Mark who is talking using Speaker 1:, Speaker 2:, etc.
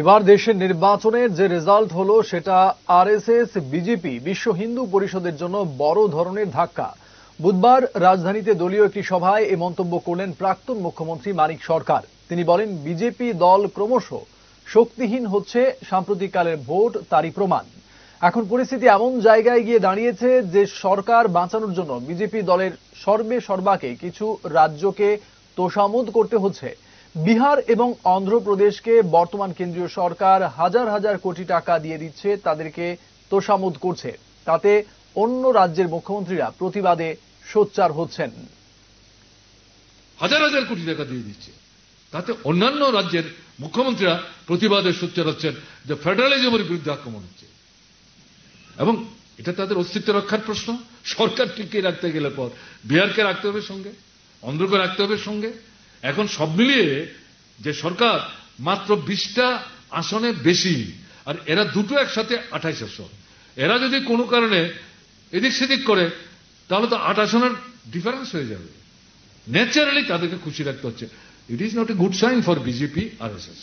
Speaker 1: এবার দেশের নির্বাচনের যে রেজাল্ট হলো সেটা আরএসএস, বিজেপি, বিশ্ব হিন্দু পরিষদের জন্য বড় ধরনের ধাক্কা। বুধবার রাজধানীতে দলীয় একটি সভায় এ মন্তব্য করলেন প্রাক্তন মুখ্যমন্ত্রী মানিক সরকার। তিনি বলেন, বিজেপি দল ক্রমশ শক্তিহীন হচ্ছে, সাম্প্রতিককালের ভোট তারই প্রমাণ। এখন পরিস্থিতি এমন জায়গায় গিয়ে দাঁড়িয়েছে যে সরকার বাঁচানোর জন্য বিজেপি দলের সর্বে সর্বাকে কিছু রাজ্যকে তোষামোদ করতে হচ্ছে। বিহার এবং অন্ধ্রপ্রদেশকে বর্তমান কেন্দ্রীয় সরকার হাজার হাজার কোটি টাকা দিয়ে দিচ্ছে, তাদেরকে তোষামোদ করছে। তাতে অন্য রাজ্যের মুখ্যমন্ত্রীরা প্রতিবাদে সোচ্চার হচ্ছেন।
Speaker 2: হাজার হাজার কোটি টাকা দিয়ে দিচ্ছে। তাতে অন্যান্য রাজ্যের মুখ্যমন্ত্রীরা প্রতিবাদে সোচ্চার হচ্ছেন যে ফেডারেলিজমের বিরুদ্ধে আক্রমণ হচ্ছে। এবং এটা তাদের অস্তিত্ব রক্ষার প্রশ্ন। সরকার টিকিয়ে রাখতে গেলে পর বিহারকে রাখতে হবে সঙ্গে, অন্ধ্রকে রাখতে হবে সঙ্গে এখন সব মিলিয়ে যে সরকার মাত্র বিশটা আসনে বেশি, আর এরা দুটো একসাথে আঠাইশ আসন। এরা যদি কোনো কারণে এদিক সেদিক করে, তাহলে তো আট আসনের ডিফারেন্স হয়ে যাবে। ন্যাচারালি তাদেরকে খুশি রাখতে হচ্ছে। It is not a good sign for BJP R S S